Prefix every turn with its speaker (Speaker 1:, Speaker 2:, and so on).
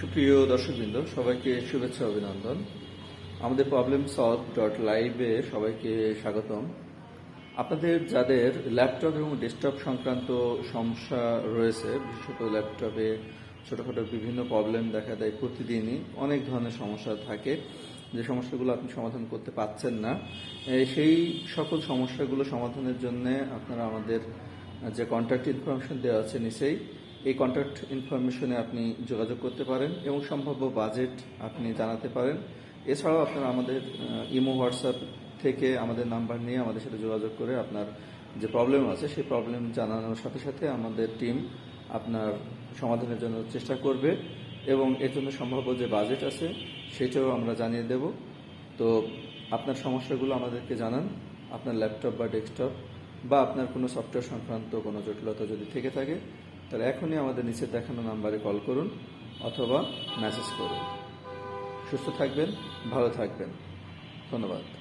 Speaker 1: সুপ্রিয় দর্শকবৃন্দ, সবাইকে শুভেচ্ছা, অভিনন্দন। আমাদের প্রবলেম সলভ ডট লাইভে সবাইকে স্বাগতম। আপনাদের, যাদের ল্যাপটপ এবং ডেস্কটপ সংক্রান্ত সমস্যা রয়েছে, বিশেষত ল্যাপটপে ছোটোখাটো বিভিন্ন প্রবলেম দেখা দেয় প্রতিদিনই, অনেক ধরনের সমস্যা থাকে। যে সমস্যাগুলো আপনি সমাধান করতে পারছেন না সেই সকল সমস্যাগুলো সমাধানের জন্য আপনারা আমাদের যে কন্ট্যাক্ট ইনফরমেশন দেওয়া আছে নিচেই এই কন্ট্যাক্ট ইনফরমেশনে আপনি যোগাযোগ করতে পারেন এবং সম্ভাব্য বাজেট আপনি জানাতে পারেন। এছাড়াও আপনারা আমাদের ইমো হোয়াটসঅ্যাপ থেকে আমাদের নাম্বার নিয়ে আমাদের সাথে যোগাযোগ করে আপনার যে প্রবলেম আছে, সেই প্রবলেম জানানোর সাথে সাথে আমাদের টিম আপনার সমাধানের জন্য চেষ্টা করবে এবং এর জন্য সম্ভাব্য যে বাজেট আছে, সেটাও আমরা জানিয়ে দেব। তো আপনার সমস্যাগুলো আমাদেরকে জানান। আপনার ল্যাপটপ বা ডেস্কটপ বা আপনার কোনো সফটওয়্যার সংক্রান্ত কোনো জটিলতা যদি থেকে থাকে তাহলে এখনই আমাদের নিচে দেখানো নাম্বারে কল করুন অথবা মেসেজ করুন। সুস্থ থাকবেন, ভালো থাকবেন। ধন্যবাদ।